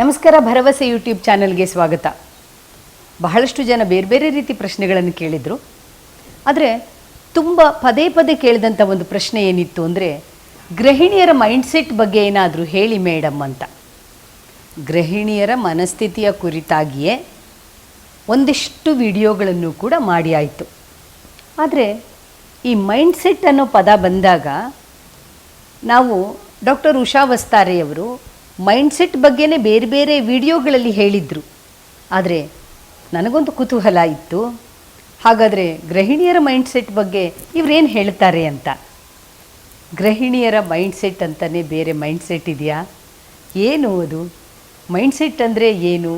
ನಮಸ್ಕಾರ, ಭರವಸೆ ಯೂಟ್ಯೂಬ್ ಚಾನೆಲ್ಗೆ ಸ್ವಾಗತ. ಬಹಳಷ್ಟು ಜನ ಬೇರೆ ಬೇರೆ ರೀತಿ ಪ್ರಶ್ನೆಗಳನ್ನು ಕೇಳಿದರು. ಆದರೆ ತುಂಬ ಪದೇ ಪದೇ ಕೇಳಿದಂಥ ಒಂದು ಪ್ರಶ್ನೆ ಏನಿತ್ತು ಅಂದರೆ, ಗೃಹಿಣಿಯರ ಮೈಂಡ್ಸೆಟ್ ಬಗ್ಗೆ ಏನಾದರೂ ಹೇಳಿ ಮೇಡಮ್ ಅಂತ. ಗೃಹಿಣಿಯರ ಮನಸ್ಥಿತಿಯ ಕುರಿತಾಗಿಯೇ ಒಂದಿಷ್ಟು ವಿಡಿಯೋಗಳನ್ನು ಕೂಡ ಮಾಡಿ ಆಯಿತು. ಆದರೆ ಈ ಮೈಂಡ್ಸೆಟ್ ಅನ್ನೋ ಪದ ಬಂದಾಗ ನಾವು ಡಾಕ್ಟರ್ ಉಷಾ ವಸ್ತಾರೆಯವರು ಮೈಂಡ್ಸೆಟ್ ಬಗ್ಗೆನೇ ಬೇರೆ ಬೇರೆ ವಿಡಿಯೋಗಳಲ್ಲಿ ಹೇಳಿದರು. ಆದರೆ ನನಗೊಂದು ಕುತೂಹಲ ಇತ್ತು. ಹಾಗಾದರೆ ಗೃಹಿಣಿಯರ ಮೈಂಡ್ಸೆಟ್ ಬಗ್ಗೆ ಇವರೇನು ಹೇಳ್ತಾರೆ ಅಂತ? ಗೃಹಿಣಿಯರ ಮೈಂಡ್ಸೆಟ್ ಅಂತಲೇ ಬೇರೆ ಮೈಂಡ್ಸೆಟ್ ಇದೆಯಾ? ಏನು ಅದು? ಮೈಂಡ್ಸೆಟ್ ಅಂದರೆ ಏನು?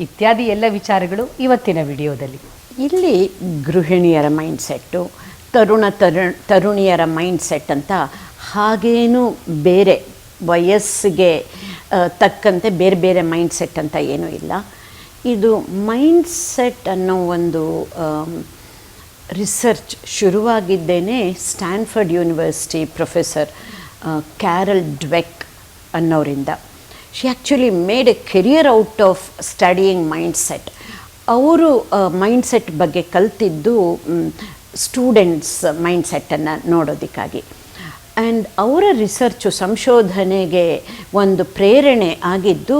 ಇತ್ಯಾದಿ ಎಲ್ಲ ವಿಚಾರಗಳು ಇವತ್ತಿನ ವಿಡಿಯೋದಲ್ಲಿ. ಇಲ್ಲಿ ಗೃಹಿಣಿಯರ ಮೈಂಡ್ಸೆಟ್ಟು ತರುಣ ತರು, ತರುಣಿಯರ ಮೈಂಡ್ಸೆಟ್ ಅಂತ ಹಾಗೇನು ಬೇರೆ ವಯಸ್ಸಿಗೆ ತಕ್ಕಂತೆ ಬೇರೆ ಬೇರೆ ಮೈಂಡ್ಸೆಟ್ ಅಂತ ಏನೂ ಇಲ್ಲ. ಇದು ಮೈಂಡ್ಸೆಟ್ ಅನ್ನೋ ಒಂದು research ಶುರುವಾಗಿದ್ದೇನೆ Stanford University professor Carol Dweck ಅನ್ನೋರಿಂದ. She actually made a career out of studying mindset ಅವರು ಮೈಂಡ್ಸೆಟ್ ಬಗ್ಗೆ ಕಲ್ತಿದ್ದು ಸ್ಟೂಡೆಂಟ್ಸ್ ಮೈಂಡ್ಸೆಟ್ಟನ್ನು ನೋಡೋದಕ್ಕಾಗಿ. ಆ್ಯಂಡ್ ಅವರ ರಿಸರ್ಚು ಸಂಶೋಧನೆಗೆ ಒಂದು ಪ್ರೇರಣೆ ಆಗಿದ್ದು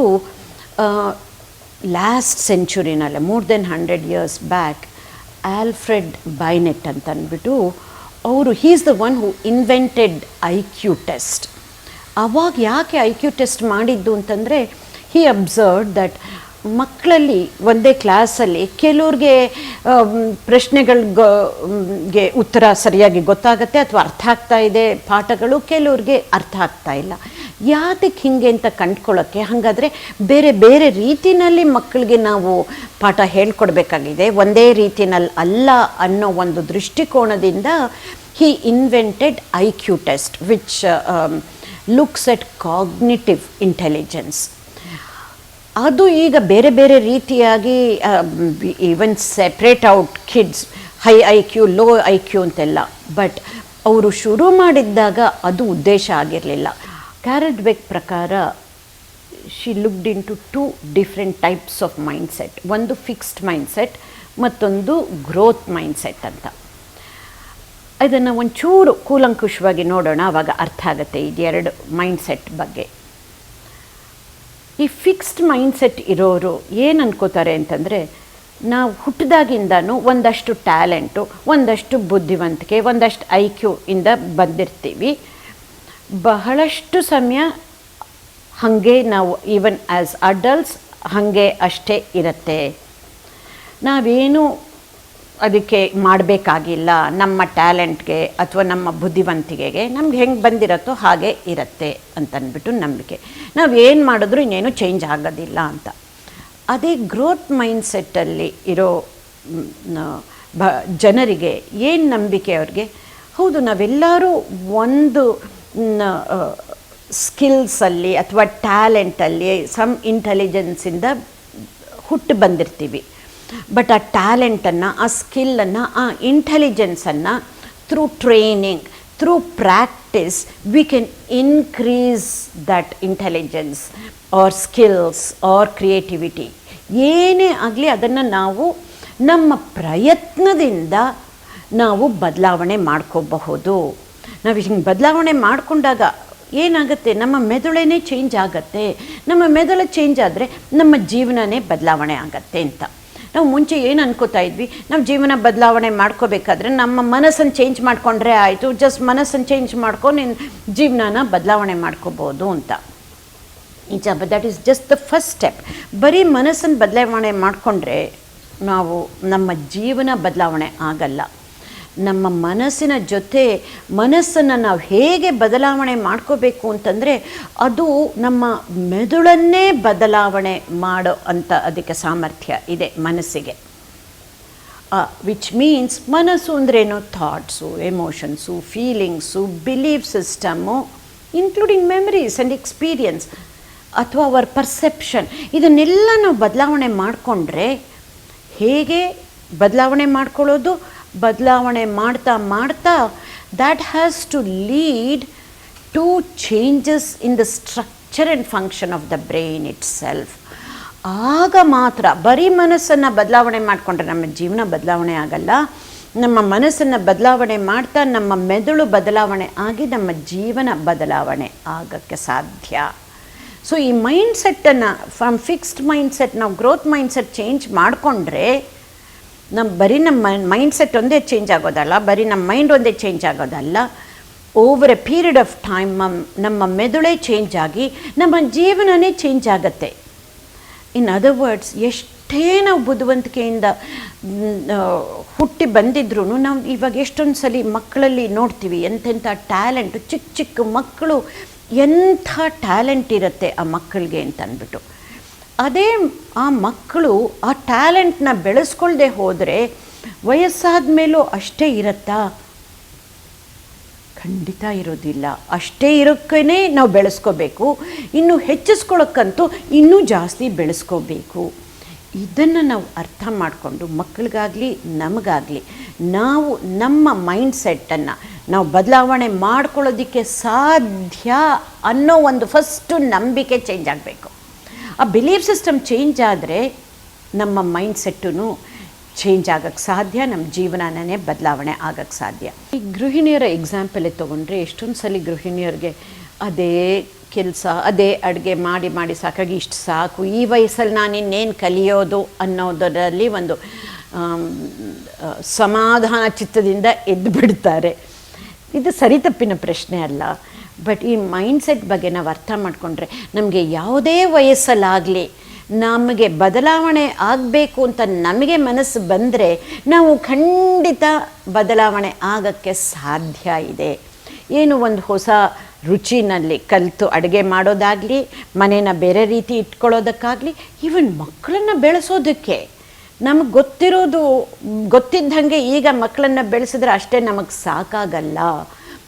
last ಸೆಂಚುರಿನಲ್ಲೇ more than hundred years back Alfred Binet ಅಂತ ಅಂದ್ಬಿಟ್ಟು, ಅವರು he is the one who invented I Q test ಅವಾಗ ಯಾಕೆ ಐ ಕ್ಯೂ ಟೆಸ್ಟ್ ಮಾಡಿದ್ದು ಅಂತಂದರೆ ಹೀ ಅಬ್ಸರ್ವ್ ದಟ್ ಮಕ್ಕಳಲ್ಲಿ ಒಂದೇ ಕ್ಲಾಸಲ್ಲಿ ಕೆಲವ್ರಿಗೆ ಪ್ರಶ್ನೆಗಳಿಗೆ ಉತ್ತರ ಸರಿಯಾಗಿ ಗೊತ್ತಾಗುತ್ತೆ ಅಥವಾ ಅರ್ಥ ಆಗ್ತಾ ಇದೆ ಪಾಠಗಳು ಕೆಲವ್ರಿಗೆ ಅರ್ಥ ಆಗ್ತಾ ಇಲ್ಲ. ಯಾತಕ್ಕೆ ಹಿಂಗೆ ಅಂತ ಕಂಡ್ಕೊಳ್ಳೋಕ್ಕೆ? ಹಾಗಾದರೆ ಬೇರೆ ಬೇರೆ ರೀತಿಯಲ್ಲಿ ಮಕ್ಕಳಿಗೆ ನಾವು ಪಾಠ ಹೇಳ್ಕೊಡ್ಬೇಕಾಗಿದೆ. ಒಂದೇ ರೀತಿನಲ್ಲಿ ಅಲ್ಲ ಅನ್ನೋ ಒಂದು ದೃಷ್ಟಿಕೋನದಿಂದ he invented I Q test, which looks at cognitive intelligence. ಅದು ಈಗ ಬೇರೆ ಬೇರೆ ರೀತಿಯಾಗಿ even separate out kids high I Q low I Q ಅಂತೆಲ್ಲ. ಬಟ್ ಅವರು ಶುರು ಮಾಡಿದ್ದಾಗ ಅದು ಉದ್ದೇಶ ಆಗಿರಲಿಲ್ಲ. ಕ್ಯಾರೆಟ್ ಬೆಕ್ ಪ್ರಕಾರ she looked into two different types of mindset ಒಂದು ಫಿಕ್ಸ್ಡ್ ಮೈಂಡ್ಸೆಟ್ ಮತ್ತೊಂದು ಗ್ರೋತ್ ಮೈಂಡ್ಸೆಟ್ ಅಂತ. ಇದನ್ನು ಒಂಚೂರು ಕೂಲಂಕುಷವಾಗಿ ನೋಡೋಣ ಆವಾಗ ಅರ್ಥ ಆಗುತ್ತೆ. ಇದೆರಡು ಮೈಂಡ್ಸೆಟ್ ಬಗ್ಗೆ. ಈ ಫಿಕ್ಸ್ಡ್ ಮೈಂಡ್ಸೆಟ್ ಇರೋರು ಏನು ಅನ್ಕೋತಾರೆ ಅಂತಂದರೆ, ನಾವು ಹುಟ್ಟಿದಾಗಿಂದನೂ ಒಂದಷ್ಟು ಟ್ಯಾಲೆಂಟು ಒಂದಷ್ಟು ಬುದ್ಧಿವಂತಿಕೆ, ಒಂದಷ್ಟು ಐ ಕ್ಯೂ ಇಂದ ಬಂದಿರ್ತೀವಿ. ಬಹಳಷ್ಟು ಸಮಯ ಹಾಗೆ ನಾವು ಈವನ್ ಆ್ಯಸ್ ಅಡಲ್ಟ್ಸ್ ಹಾಗೆ ಅಷ್ಟೇ ಇರುತ್ತೆ. ನಾವೇನು ಅದಕ್ಕೆ ಮಾಡಬೇಕಾಗಿಲ್ಲ ನಮ್ಮ ಟ್ಯಾಲೆಂಟ್ಗೆ ಅಥವಾ ನಮ್ಮ ಬುದ್ಧಿವಂತಿಕೆಗೆ ನಮ್ಗೆ ಹೆಂಗೆ ಬಂದಿರತ್ತೋ ಹಾಗೆ ಇರುತ್ತೆ ಅಂತನ್ಬಿಟ್ಟು ನಂಬಿಕೆ. ನಾವು ಏನು ಮಾಡಿದ್ರೂ ಇನ್ನೇನು ಚೇಂಜ್ ಆಗೋದಿಲ್ಲ ಅಂತ. ಅದೇ ಗ್ರೋತ್ ಮೈಂಡ್ಸೆಟ್ಟಲ್ಲಿ ಇರೋ ಬ, ಜನರಿಗೆ ಏನು ನಂಬಿಕೆ ಅವ್ರಿಗೆ? ಹೌದು, ನಾವೆಲ್ಲರೂ ಒಂದು ಸ್ಕಿಲ್ಸಲ್ಲಿ ಅಥವಾ ಟ್ಯಾಲೆಂಟಲ್ಲಿ ಸಮ್ ಇಂಟೆಲಿಜೆನ್ಸಿಂದ ಹುಟ್ಟು ಬಂದಿರ್ತೀವಿ. ಬಟ್ ಆ ಟ್ಯಾಲೆಂಟನ್ನು ಆ ಸ್ಕಿಲ್ಲನ್ನು ಆ ಇಂಟೆಲಿಜೆನ್ಸನ್ನು through training through practice we can increase that intelligence or skills or creativity ಏನೇ ಆಗಲಿ ಅದನ್ನು ನಾವು ನಮ್ಮ ಪ್ರಯತ್ನದಿಂದ ನಾವು ಬದಲಾವಣೆ ಮಾಡ್ಕೋಬಹುದು. ನಾವು ಹಿಂಗೆ ಬದಲಾವಣೆ ಮಾಡಿಕೊಂಡಾಗ ಏನಾಗುತ್ತೆ? ನಮ್ಮ ಮೆದುಳೇನೇ ಚೇಂಜ್ ಆಗುತ್ತೆ. ನಮ್ಮ ಮೆದುಳು ಚೇಂಜ್ ಆದರೆ ನಮ್ಮ ಜೀವನನೇ ಬದಲಾವಣೆ ಆಗತ್ತೆ ಅಂತ. ನಾವು ಮುಂಚೆ ಏನು ಅನ್ಕೋತಾ ಇದ್ವಿ, ನಾವು ಜೀವನ ಬದಲಾವಣೆ ಮಾಡ್ಕೋಬೇಕಾದ್ರೆ ನಮ್ಮ ಮನಸ್ಸನ್ನು ಚೇಂಜ್ ಮಾಡಿಕೊಂಡ್ರೆ ಆಯಿತು ಜಸ್ಟ್ ಮನಸ್ಸನ್ನು ಚೇಂಜ್ ಮಾಡ್ಕೊಂಡು ನಿನ್ನ ಜೀವನನ ಬದಲಾವಣೆ ಮಾಡ್ಕೋಬೋದು ಅಂತ. ನಿಜ but that is just the first step ಬರೀ ಮನಸ್ಸನ್ನು ಬದಲಾವಣೆ ಮಾಡಿಕೊಂಡ್ರೆ ನಾವು ನಮ್ಮ ಜೀವನ ಬದಲಾವಣೆ ಆಗಲ್ಲ. ನಮ್ಮ ಮನಸ್ಸಿನ ಜೊತೆ ಮನಸ್ಸನ್ನು ನಾವು ಹೇಗೆ ಬದಲಾವಣೆ ಮಾಡ್ಕೋಬೇಕು ಅಂತಂದರೆ ಅದು ನಮ್ಮ ಮೆದುಳನ್ನೇ ಬದಲಾವಣೆ ಮಾಡೋ ಅಂತ ಅದಕ್ಕೆ ಸಾಮರ್ಥ್ಯ ಇದೆ ಮನಸ್ಸಿಗೆ. ವಿಚ್ ಮೀನ್ಸ್ ಮನಸ್ಸು ಅಂದ್ರೇನು? Thoughts emotions feelings belief system including memories and experience ಅಥವಾ ಅವರ್ ಪರ್ಸೆಪ್ಷನ್ ಇದನ್ನೆಲ್ಲ ನಾವು ಬದಲಾವಣೆ ಮಾಡಿಕೊಂಡ್ರೆ ಹೇಗೆ ಬದಲಾವಣೆ ಮಾಡ್ಕೊಳ್ಳೋದು? ಬದಲಾವಣೆ ಮಾಡ್ತಾ ಮಾಡ್ತಾ that has to lead to changes in the structure and function of the brain itself ಆಗ ಮಾತ್ರ ಬರೀ ಮನಸ್ಸನ್ನು ಬದಲಾವಣೆ ಮಾಡಿಕೊಂಡ್ರೆ ನಮ್ಮ ಜೀವನ ಬದಲಾವಣೆ ಆಗಲ್ಲ. ನಮ್ಮ ಮನಸ್ಸನ್ನು ಬದಲಾವಣೆ ಮಾಡ್ತಾ ನಮ್ಮ ಮೆದುಳು ಬದಲಾವಣೆ ಆಗಿ ನಮ್ಮ ಜೀವನ ಬದಲಾವಣೆ ಆಗೋಕ್ಕೆ ಸಾಧ್ಯ. ಸೊ ಈ ಮೈಂಡ್ ಸೆಟ್ಟನ್ನು ಫ್ರಮ್ ಫಿಕ್ಸ್ಡ್ ಮೈಂಡ್ ಸೆಟ್ ನಾವು ಗ್ರೋತ್ ಮೈಂಡ್ ಸೆಟ್ ಚೇಂಜ್ ಮಾಡಿಕೊಂಡ್ರೆ ನಮ್ಮ ಬರೀ ನಮ್ಮ ಮೈಂಡ್ ಸೆಟ್ ಒಂದೇ ಚೇಂಜ್ ಆಗೋದಲ್ಲ, ಬರೀ ನಮ್ಮ ಮೈಂಡ್ ಒಂದೇ change ಆಗೋದಲ್ಲ over a period of time ನಮ್ಮ ಮೆದುಳೇ ಚೇಂಜ್ ಆಗಿ ನಮ್ಮ ಜೀವನನೇ ಚೇಂಜ್ ಆಗುತ್ತೆ. ಇನ್ ಅದರ್ ವರ್ಡ್ಸ್ ಎಷ್ಟೇ ನಾವು ಬುದ್ಧಿವಂತಿಕೆಯಿಂದ ಹುಟ್ಟಿ ಬಂದಿದ್ರೂ ನಾವು ಇವಾಗ ಎಷ್ಟೊಂದು ಸಲ ಮಕ್ಕಳಲ್ಲಿ ನೋಡ್ತೀವಿ ಎಂಥೆಂಥ ಟ್ಯಾಲೆಂಟ್ ಚಿಕ್ಕ ಚಿಕ್ಕ ಮಕ್ಕಳು ಎಂಥ ಟ್ಯಾಲೆಂಟ್ ಇರುತ್ತೆ ಆ ಮಕ್ಕಳಿಗೆ ಅಂತ ಅಂದ್ಬಿಟ್ಟು ಅದೇ ಆ ಮಕ್ಕಳು ಆ ಟ್ಯಾಲೆಂಟ್ನ ಬೆಳೆಸ್ಕೊಳ್ದೆ ಹೋದರೆ ವಯಸ್ಸಾದ ಮೇಲೂ ಅಷ್ಟೇ ಇರತ್ತಾ? ಖಂಡಿತ ಇರೋದಿಲ್ಲ. ಅಷ್ಟೇ ಇರೋಕ್ಕೇ ನಾವು ಬೆಳೆಸ್ಕೋಬೇಕು. ಇನ್ನು ಹೆಚ್ಚಿಸ್ಕೊಳ್ಳೋಕ್ಕಂತೂ ಇನ್ನೂ ಜಾಸ್ತಿ ಬೆಳೆಸ್ಕೋಬೇಕು. ಇದನ್ನು ನಾವು ಅರ್ಥ ಮಾಡಿಕೊಂಡು ಮಕ್ಕಳಿಗಾಗಲಿ, ನಮಗಾಗಲಿ ನಾವು ನಮ್ಮ ಮೈಂಡ್ ಸೆಟ್ಟನ್ನು ನಾವು ಬದಲಾವಣೆ ಮಾಡ್ಕೊಳ್ಳೋದಕ್ಕೆ ಸಾಧ್ಯ ಅನ್ನೋ ಒಂದು ಫಸ್ಟು ನಂಬಿಕೆ ಚೇಂಜ್ ಆಗಬೇಕು. ಆ ಬಿಲೀಫ್ ಸಿಸ್ಟಮ್ ಚೇಂಜ್ ಆದರೆ ನಮ್ಮ ಮೈಂಡ್ ಸೆಟ್ಟೂ ಚೇಂಜ್ ಆಗಕ್ಕೆ ಸಾಧ್ಯ ನಮ್ಮ ಜೀವನನೇ ಬದಲಾವಣೆ ಆಗೋಕ್ಕೆ ಸಾಧ್ಯ. ಈ ಗೃಹಿಣಿಯರ ಎಕ್ಸಾಂಪಲೇ ತೊಗೊಂಡ್ರೆ ಎಷ್ಟೊಂದು ಸಲ ಗೃಹಿಣಿಯರಿಗೆ ಅದೇ ಕೆಲಸ, ಅದೇ ಅಡುಗೆ ಮಾಡಿ ಮಾಡಿ ಸಾಕಾಗಿ ಇಷ್ಟು ಸಾಕು, ಈ ವಯಸ್ಸಲ್ಲಿ ನಾನು ಇನ್ನೇನು ಕಲಿಯೋದು ಅನ್ನೋದರಲ್ಲಿ ಒಂದು ಸಮಾಧಾನ ಚಿತ್ತದಿಂದ ಎದ್ದು ಬಿಡ್ತಾರೆ ಇದು ಸರಿ ತಪ್ಪಿನ ಪ್ರಶ್ನೆ ಅಲ್ಲ. ಬಟ್ ಈ ಮೈಂಡ್ಸೆಟ್ ಬಗ್ಗೆ ನಾವು ಅರ್ಥ ಮಾಡಿಕೊಂಡ್ರೆ ನಮಗೆ ಯಾವುದೇ ವಯಸ್ಸಲ್ಲಾಗಲಿ ನಮಗೆ ಬದಲಾವಣೆ ಆಗಬೇಕು ಅಂತ ನಮಗೆ ಮನಸ್ಸು ಬಂದರೆ ನಾವು ಖಂಡಿತ ಬದಲಾವಣೆ ಆಗೋಕ್ಕೆ ಸಾಧ್ಯ ಇದೆ. ಏನು ಒಂದು ಹೊಸ ರುಚಿನಲ್ಲಿ ಕಲಿತು ಅಡುಗೆ ಮಾಡೋದಾಗಲಿ, ಮನೇನ ಬೇರೆ ರೀತಿ ಇಟ್ಕೊಳ್ಳೋದಕ್ಕಾಗಲಿ ಈವನ್ ಮಕ್ಕಳನ್ನು ಬೆಳೆಸೋದಕ್ಕೆ ನಮಗೆ ಗೊತ್ತಿರೋದು, ಗೊತ್ತಿದ್ದಂಗೆ ಈಗ ಮಕ್ಕಳನ್ನು ಬೆಳೆಸಿದ್ರೆ ಅಷ್ಟೇ ನಮಗೆ ಸಾಕಾಗಲ್ಲ.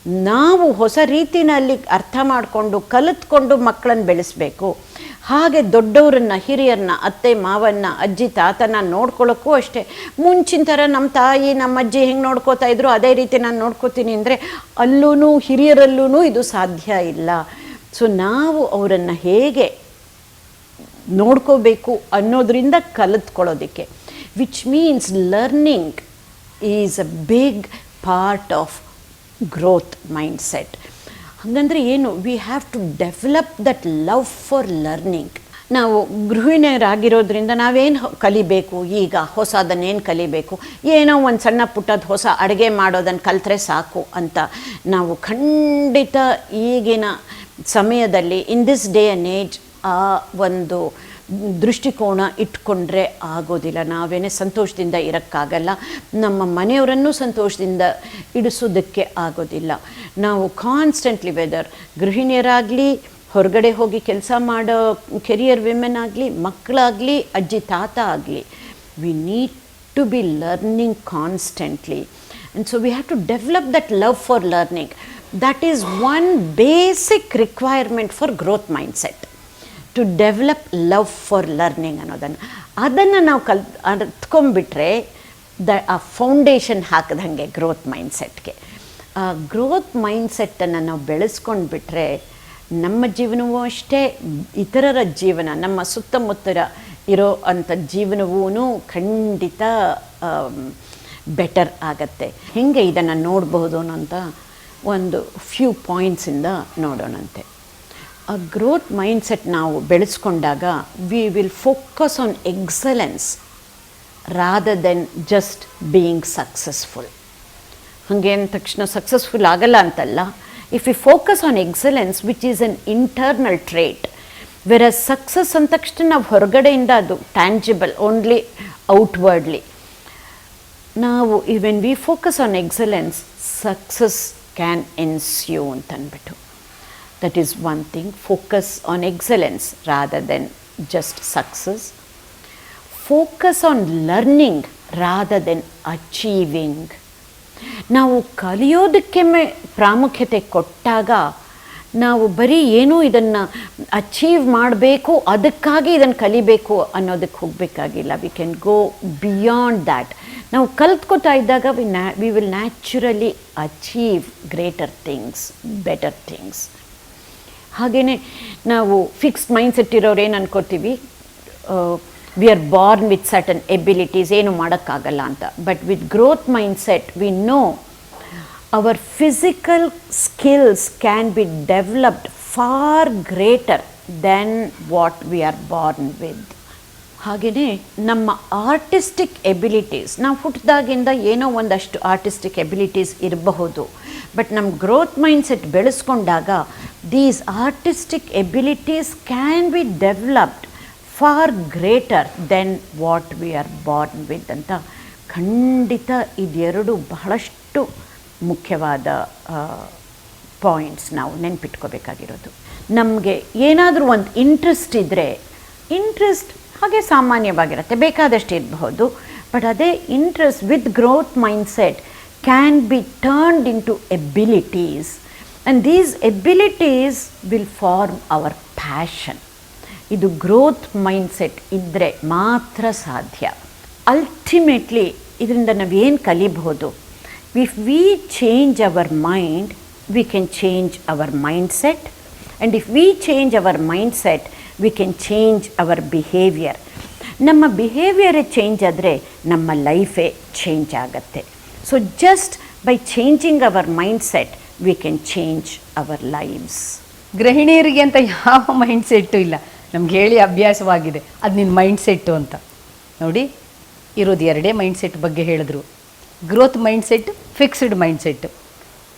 ನಾವು ಹೊಸ ರೀತಿನಲ್ಲಿ ಅರ್ಥ ಮಾಡಿಕೊಂಡು ಕಲಿತ್ಕೊಂಡು ಮಕ್ಕಳನ್ನು ಬೆಳೆಸಬೇಕು. ಹಾಗೆ ದೊಡ್ಡವರನ್ನ, ಹಿರಿಯರನ್ನ, ಅತ್ತೆ, ಮಾವನ್ನ, ಅಜ್ಜಿ ತಾತನ ನೋಡ್ಕೊಳ್ಳೋಕ್ಕೂ ಅಷ್ಟೇ. ಮುಂಚಿನ ಥರ ನಮ್ಮ ತಾಯಿ ನಮ್ಮ ಅಜ್ಜಿ ಹೆಂಗೆ ನೋಡ್ಕೋತಾ ಇದ್ರು ಅದೇ ರೀತಿ ನಾನು ನೋಡ್ಕೋತೀನಿ ಅಂದರೆ ಅಲ್ಲೂ ಹಿರಿಯರಲ್ಲೂ ಇದು ಸಾಧ್ಯ ಇಲ್ಲ. ಸೊ ನಾವು ಅವರನ್ನು ಹೇಗೆ ನೋಡ್ಕೋಬೇಕು ಅನ್ನೋದರಿಂದ ಕಲಿತ್ಕೊಳ್ಳೋದಕ್ಕೆ. Which means learning is a big part of growth mindset ಹಾಗಂದರೆ ಏನು we have to develop that love for learning ನಾವು ಗೃಹಿಣಿಯರಾಗಿರೋದ್ರಿಂದ ನಾವೇನು ಕಲಿಬೇಕು, ಈಗ ಹೊಸದನ್ನೇನು ಕಲಿಬೇಕು? ಏನೋ ಒಂದು ಸಣ್ಣ ಪುಟ್ಟದ ಹೊಸ ಅಡುಗೆ ಮಾಡೋದನ್ನು ಕಲಿತ್ರೆ ಸಾಕು ಅಂತ ನಾವು ಖಂಡಿತ ಈಗಿನ ಸಮಯದಲ್ಲಿ in this day and age ಆ ಒಂದು ದೃಷ್ಟಿಕೋನ ಇಟ್ಕೊಂಡ್ರೆ ಆಗೋದಿಲ್ಲ. ನಾವೇನೇ ಸಂತೋಷದಿಂದ ಇರೋಕ್ಕಾಗಲ್ಲ. ನಮ್ಮ ಮನೆಯವರನ್ನು ಸಂತೋಷದಿಂದ ಇಡಿಸೋದಕ್ಕೆ ಆಗೋದಿಲ್ಲ. ನಾವು ಕಾನ್ಸ್ಟೆಂಟ್ಲಿ ವೆದರ್ ಗೃಹಿಣಿಯರಾಗಲಿ, ಹೊರಗಡೆ ಹೋಗಿ ಕೆಲಸ ಮಾಡೋ ಕೆರಿಯರ್ ವಿಮೆನ್ ಆಗಲಿ ಮಕ್ಕಳಾಗಲಿ ಅಜ್ಜಿ, ತಾತ ಆಗಲಿ we need to be learning constantly and so we have to develop that love for learning that is one basic requirement for growth mindset to develop love for learning ಅನ್ನೋದನ್ನು. ಅದನ್ನು ನಾವು ಕಲ್ ಅರ್ತ್ಕೊಂಡ್ಬಿಟ್ರೆ the, ಆ ಫೌಂಡೇಶನ್ ಹಾಕಿದಂಗೆ growth ಮೈಂಡ್ಸೆಟ್ಗೆ ಆ growth ಮೈಂಡ್ಸೆಟ್ಟನ್ನು ನಾವು ಬೆಳೆಸ್ಕೊಂಡು ಬಿಟ್ಟರೆ ನಮ್ಮ ಜೀವನವೂ ಅಷ್ಟೇ, ಇತರರ ಜೀವನ, ನಮ್ಮ ಸುತ್ತಮುತ್ತರ ಇರೋ ಅಂಥ ಜೀವನವೂ ಖಂಡಿತ ಬೆಟರ್ ಆಗತ್ತೆ. ಹೇಗೆ ಇದನ್ನು ನೋಡಬಹುದು ಅನ್ನೋಂಥ ಒಂದು ಫ್ಯೂ ಪಾಯಿಂಟ್ಸಿಂದ ನೋಡೋಣಂತೆ. ಆ ಗ್ರೋತ್ ಮೈಂಡ್ಸೆಟ್ ನಾವು ಬೆಳೆಸ್ಕೊಂಡಾಗ we will focus on excellence rather than just being successful ಹಾಗೆ ಅಂದ ತಕ್ಷಣ ಸಕ್ಸಸ್ಫುಲ್ ಆಗಲ್ಲ ಅಂತಲ್ಲ if you focus on excellence which is an internal trait where success ಅಂದ ತಕ್ಷಣ ನಾವು ಹೊರಗಡೆಯಿಂದ ಅದು ಟ್ಯಾಂಜಿಬಲ್ ಓನ್ಲಿ ಔಟ್ವರ್ಡ್ಲಿ ನಾವು even we focus on excellence success can ensure ಅಂತ ಅಂದ್ಬಿಟ್ಟು that is one Focus on excellence rather than just success focus on learning rather than achieving ನಾವು ಕಲಿಯೋದಕ್ಕೆ ಪ್ರಾಮುಖ್ಯತೆ ಕೊಟ್ಟಾಗ ನಾವು ಬರೀ ಏನೂ ಇದನ್ನು ಅಚೀವ್ ಮಾಡಬೇಕು, ಅದಕ್ಕಾಗಿ ಇದನ್ನು ಕಲಿಬೇಕು ಅನ್ನೋದಕ್ಕೆ ಹೋಗಬೇಕಾಗಿಲ್ಲ. We can go beyond that ನಾವು ಕಲ್ತ್ಕೋತಾ ಇದ್ದಾಗ ವಿ ನ್ಯಾ we will naturally achieve greater things better things ಹಾಗೆಯೇ ನಾವು ಫಿಕ್ಸ್ಡ್ ಮೈಂಡ್ಸೆಟ್ ಇರೋರು ಏನು ಅನ್ಕೋತೀವಿ? We are born with certain abilities ಏನು ಮಾಡೋಕ್ಕಾಗಲ್ಲ ಅಂತ. But with growth mindset we know our physical skills can be developed for greater than what we are born with ಹಾಗೆಯೇ ನಮ್ಮ artistic abilities ನಾವು ಹುಟ್ಟಿದಾಗಿಂದ ಏನೋ ಒಂದಷ್ಟು ಆರ್ಟಿಸ್ಟಿಕ್ ಎಬಿಲಿಟೀಸ್ ಇರಬಹುದು ಬಟ್ ನಮ್ಮ growth mindset ಬೆಳೆಸ್ಕೊಂಡಾಗ these artistic abilities can be developed for greater than what we are born with ಅಂತ ಖಂಡಿತ ಇದೆರಡು ಬಹಳಷ್ಟು ಮುಖ್ಯವಾದ ಪಾಯಿಂಟ್ಸ್ ನಾವು ನೆನ್ಪಿಟ್ಕೋಬೇಕಾಗಿರೋದು. ನಮಗೆ ಏನಾದರೂ ಒಂದು ಇಂಟ್ರೆಸ್ಟ್ ಇದ್ದರೆ ಇಂಟ್ರೆಸ್ಟ್ ಹಾಗೆ ಸಾಮಾನ್ಯವಾಗಿರುತ್ತೆ. ಬೇಕಾದಷ್ಟು ಇರಬಹುದು. ಬಟ್ ಅದೇ interest with growth mindset can be turned into abilities and these abilities will form our passion ಇದು ಗ್ರೋತ್ ಮೈಂಡ್ಸೆಟ್ ಇದ್ದರೆ ಮಾತ್ರ ಸಾಧ್ಯ. ಅಲ್ಟಿಮೇಟ್ಲಿ ಇದರಿಂದ ನಾವೇನು ಕಲಿಬಹುದು? If we change our mind we can change our mindset and if we change our mindset we can change our behaviour ನಮ್ಮ ಬಿಹೇವಿಯರೇ change ಆದರೆ ನಮ್ಮ ಲೈಫೇ ಚೇಂಜ್ ಆಗುತ್ತೆ. So just by changing our mindset we can change our life's ಗೃಹಿಣಿಯರಿಗೆ ಅಂತ ಯಾವ mind set ಇಲ್ಲ. ನಮ್ಗೆ ಹೇಳಿ ಅಭ್ಯಾಸವಾಗಿದೆ. ಅದು ನಿನ್ನ ಮೈಂಡ್ ಸೆಟ್ಟು ಅಂತ. ನೋಡಿ, ಇರೋದು ಎರಡೇ ಮೈಂಡ್ ಸೆಟ್ ಬಗ್ಗೆ ಹೇಳಿದ್ರು. Growth mind set fixed mind set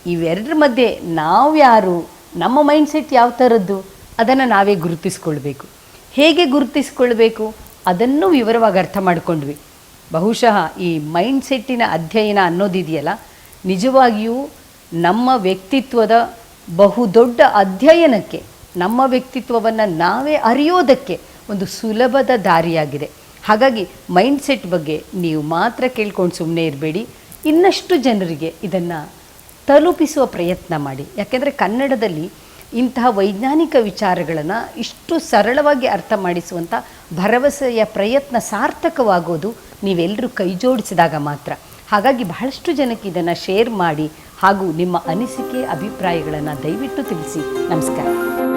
ಇವೆರಡರ ಮಧ್ಯೆ ನಾವು ಯಾರು ನಮ್ಮ ಮೈಂಡ್ ಸೆಟ್ ಯಾವ ಥರದ್ದು ಅದನ್ನು ನಾವೇ ಗುರುತಿಸ್ಕೊಳ್ಬೇಕು. ಹೇಗೆ ಗುರುತಿಸ್ಕೊಳ್ಬೇಕು? ಅದನ್ನು ವಿವರವಾಗಿ ಅರ್ಥ ಮಾಡಿಕೊಂಡ್ವಿ. ಬಹುಶಃ ಈ ಮೈಂಡ್ ಸೆಟ್ಟಿನ ಅಧ್ಯಯನ ಅನ್ನೋದಿದೆಯಲ್ಲ, ನಿಜವಾಗಿಯೂ ನಮ್ಮ ವ್ಯಕ್ತಿತ್ವದ ಬಹುದೊಡ್ಡ ಅಧ್ಯಯನಕ್ಕೆ, ನಮ್ಮ ವ್ಯಕ್ತಿತ್ವವನ್ನು ನಾವೇ ಅರಿಯೋದಕ್ಕೆ ಒಂದು ಸುಲಭದ ದಾರಿಯಾಗಿದೆ. ಹಾಗಾಗಿ ಮೈಂಡ್ ಸೆಟ್ ಬಗ್ಗೆ ನೀವು ಮಾತ್ರ ಕೇಳ್ಕೊಂಡು ಸುಮ್ಮನೆ ಇರಬೇಡಿ. ಇನ್ನಷ್ಟು ಜನರಿಗೆ ಇದನ್ನು ತಲುಪಿಸುವ ಪ್ರಯತ್ನ ಮಾಡಿ. ಯಾಕೆಂದರೆ ಕನ್ನಡದಲ್ಲಿ ಇಂತಹ ವೈಜ್ಞಾನಿಕ ವಿಚಾರಗಳನ್ನು ಇಷ್ಟು ಸರಳವಾಗಿ ಅರ್ಥ ಮಾಡಿಸುವಂಥ ಭರವಸೆಯ ಪ್ರಯತ್ನ ಸಾರ್ಥಕವಾಗೋದು ನೀವೆಲ್ಲರೂ ಕೈಜೋಡಿಸಿದಾಗ ಮಾತ್ರ. ಹಾಗಾಗಿ ಬಹಳಷ್ಟು ಜನಕ್ಕೆ ಇದನ್ನು ಶೇರ್ ಮಾಡಿ ಹಾಗೂ ನಿಮ್ಮ ಅನಿಸಿಕೆ, ಅಭಿಪ್ರಾಯಗಳನ್ನು ದಯವಿಟ್ಟು ತಿಳಿಸಿ. ನಮಸ್ಕಾರ.